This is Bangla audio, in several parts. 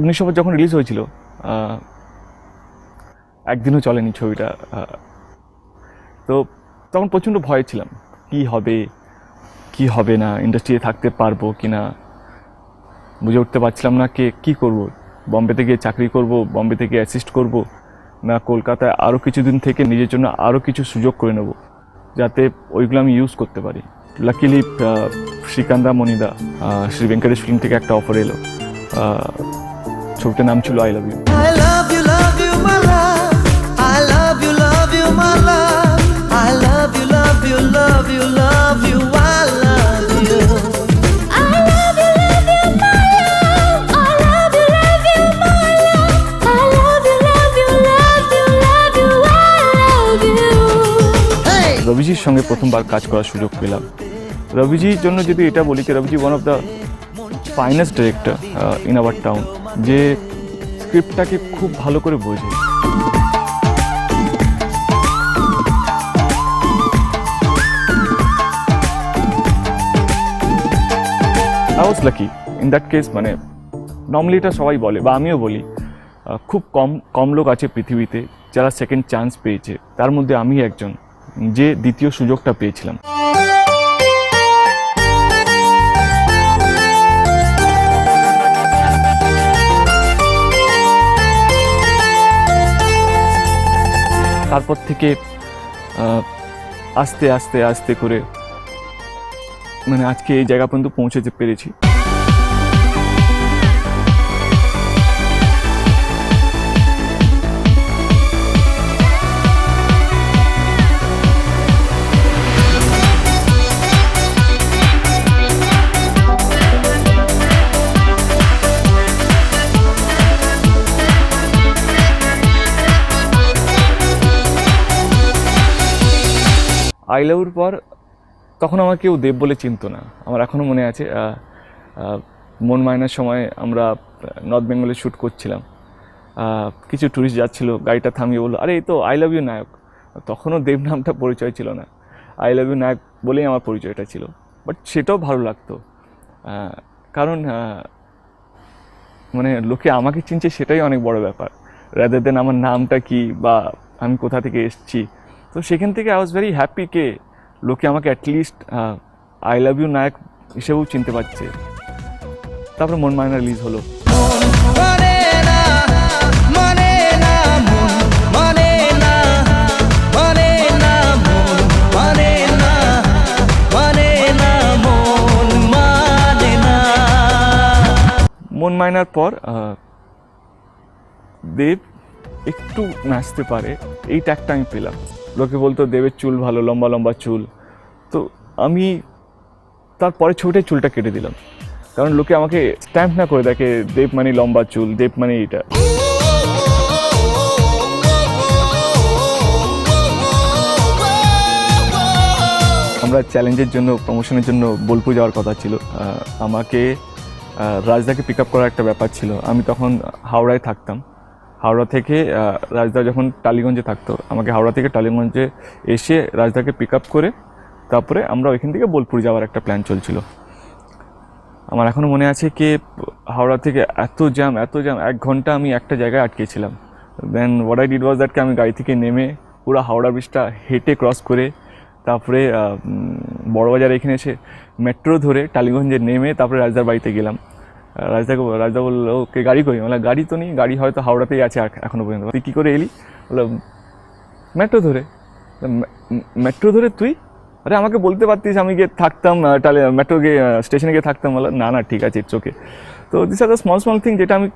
অগ্নিশপথ যখন রিলিজ হয়েছিল একদিনও চলেনি ছবিটা তো তখন প্রচণ্ড ভয়ে ছিলাম, কি হবে কি হবে না ইন্ডাস্ট্রিতে থাকতে পারব কি না? বুঝে উঠতে পারছিলাম না কে, কী করব? বম্বেতে গিয়ে চাকরি করব, বম্বেতে গিয়ে অ্যাসিস্ট করব, না কলকাতায় আরও কিছুদিন থেকে নিজের জন্য আরও কিছু সুযোগ করে নেব, যাতে ওইগুলো আমি ইউজ করতে পারি। লাকিলি শ্রীকান্দা মনিদা শ্রী ভেঙ্কটেশ ফিল্ম থেকে একটা অফার এলো ছবিটার নাম ছিল আই লাভ ইউ রবিজির সঙ্গে প্রথমবার কাজ করার সুযোগ পেলাম রবিজির জন্য যদি এটা বলি যে Ravi ji one of the finest director in our town যে স্ক্রিপ্টটাকে খুব ভালো করে বোঝে। লাকি ইন দ্যাট কেস মানে নর্মালি এটা সবাই বলে, বা আমিও বলি খুব কম কম লোক আছে পৃথিবীতে যারা সেকেন্ড চান্স পেয়েছে। তার মধ্যে আমি একজন, যে দ্বিতীয় সুযোগটা পেয়েছিলাম। তারপর থেকে আস্তে আস্তে আস্তে করে মানে আজকে এই জায়গা পর্যন্ত পৌঁছাতে পেরেছি। আই লাভর পর তখন আমার কেউ দেব বলে চিনতো না। আমার এখনও মনে আছে মন মায়নার সময় আমরা নর্থ বেঙ্গলে শ্যুট করছিলাম। কিছু ট্যুরিস্ট যাচ্ছিল, গাড়িটা থামিয়ে বলল, আরে, এই তো, আই লাভ ইউ নায়ক। তখনও দেব নামটা পরিচয় ছিল না। আই লাভ ইউ নায়ক বলেই আমার পরিচয়টা ছিল। বাট সেটাও ভালো লাগতো। কারণ মানে লোকে আমাকে চিনছে সেটাই অনেক বড় ব্যাপার। রাদার দেন আমার নামটা কি বা আমি কোথা থেকে এসেছি তো সেখান থেকে আই ওয়াজ ভেরি হ্যাপি কে লোকে আমাকে at least I love you নায়ক হিসেবেও চিনতে পারছে। তারপরে মন মায়না রিলিজ হলো। মানে মায়নার পর দেব একটু নাচতে পারে। এই ট্যাগটা আমি পেলাম। লোকে বলতো, দেবের চুল ভালো, লম্বা লম্বা চুল। তো আমি তারপরে ছবিটায় চুলটা কেটে দিলাম। কারণ লোকে আমাকে স্ট্যাম্প না করে দেখে, দেব মানে লম্বা চুল, দেব মানে এইটা আমরা চ্যালেঞ্জের জন্য প্রমোশনের জন্য বোলপুর যাওয়ার কথা ছিল। আমাকে রাজদাকে পিক আপ করার একটা ব্যাপার ছিল। আমি তখন হাওড়ায় থাকতাম। হাওড়া থেকে রাজদা যখন টালিগঞ্জে থাকতো, আমাকে হাওড়া থেকে টালিগঞ্জে এসে রাজদাকে পিক আপ করে, তারপরে আমরা ওইখান থেকে বোলপুর যাওয়ার একটা প্ল্যান চলছিল। আমার এখনও মনে আছে কি, হাওড়া থেকে এত জ্যাম এত জ্যাম এক ঘণ্টা আমি একটা জায়গায় আটকেছিলাম। Then what I did was দ্যাটকে আমি গাড়ি থেকে নেমে পুরো হাওড়া ব্রিজটা হেঁটে ক্রস করে, তারপরে বড়বাজার এখানে এসে মেট্রো ধরে টালিগঞ্জে নেমে তারপরে রাজদার বাড়িতে গেলাম। রাজদাকে রাজদা বলল ওকে গাড়ি কই বলে গাড়ি তো নেই গাড়ি হয়তো হাওড়াতেই আছে এখ- এখনও পর্যন্ত। তুই কী করে এলি? বলল মেট্রো ধরে। মেট্রো ধরে তুই? আরে আমাকে বলতে পারতিস আমি গিয়ে থাকতাম আহ, টালে মেট্রো গিয়ে স্টেশনে গিয়ে থাকতাম। বলে না না ঠিক আছে ওকে তো this are the small small thing যেটা আমি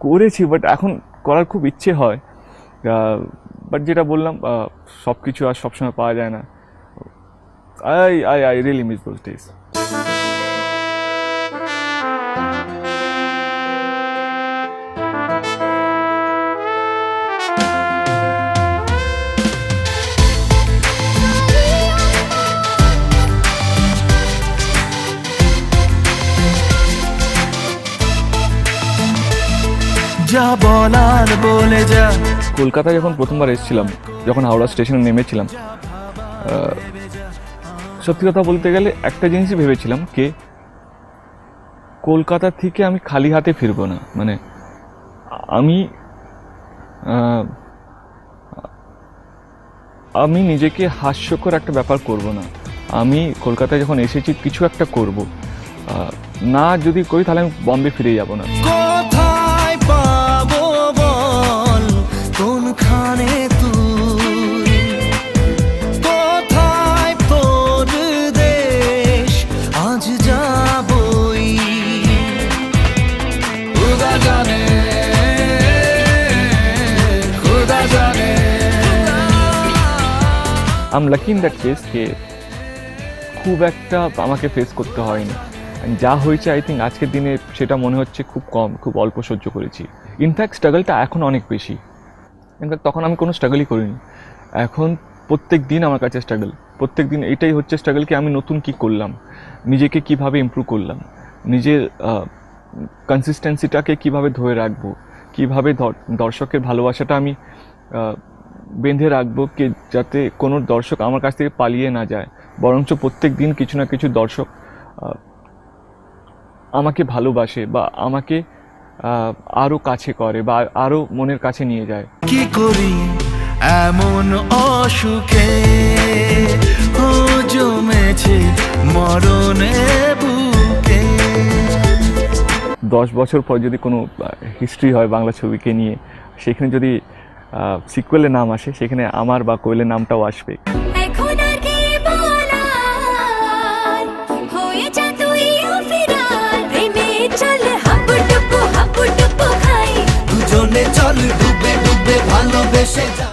করেছি বাট এখন করার খুব ইচ্ছে হয়। বাট যেটা বললাম সব কিছু আর সবসময় পাওয়া যায় না। I I I really miss those days যা বলার বলে যা। কলকাতায় যখন প্রথমবার এসেছিলাম যখন হাওড়া স্টেশনে নেমেছিলাম সত্যি কথা বলতে গেলে একটা জিনিসই ভেবেছিলাম কে কলকাতা থেকে আমি খালি হাতে ফিরবো না। মানে আমি আমি নিজেকে হাস্যকর একটা ব্যাপার করব না। আমি কলকাতায় যখন এসেছি কিছু একটা করব। না যদি করি তাহলে আমি বম্বে ফিরে যাব না। Am lucky in that case কে খুব একটা আমাকে ফেস করতে হয়নি। যা হয়েছে আই থিঙ্ক আজকের দিনে সেটা মনে হচ্ছে খুব কম, খুব অল্প সহ্য করেছি। ইনফ্যাক্ট স্ট্রাগলটা এখন অনেক বেশি। ইনফ্যাক্ট তখন আমি কোনো স্ট্রাগলই করিনি। এখন প্রত্যেক দিন আমার কাছে স্ট্রাগল প্রত্যেক দিন এটাই হচ্ছে স্ট্রাগল কি আমি নতুন কি করলাম? নিজেকে কীভাবে ইমপ্রুভ করলাম? নিজের কনসিস্টেন্সিটাকে কীভাবে ধরে রাখব? কীভাবে দর্শকের ভালোবাসাটা আমি বেঁধে রাখব কি যাতে কোনো দর্শক আমার কাছ থেকে পালিয়ে না যায়। বরঞ্চ প্রত্যেক দিন কিছু না কিছু দর্শক আমাকে ভালোবাসে বা আমাকে আরও কাছে করে বা আরও মনের কাছে নিয়ে যায়। কি করি এমন অসুখে? ও জমেছে মরণে বুকে। দশ বছর পর যদি কোনো হিস্ট্রি হয় বাংলা ছবিকে নিয়ে সেখানে যদি সিকুয়েলের নাম আসে সেখানে আমার বা কোয়েলের নামটাও আসবে। হয়ে চল ডুবে ডুবে ভালোবেসে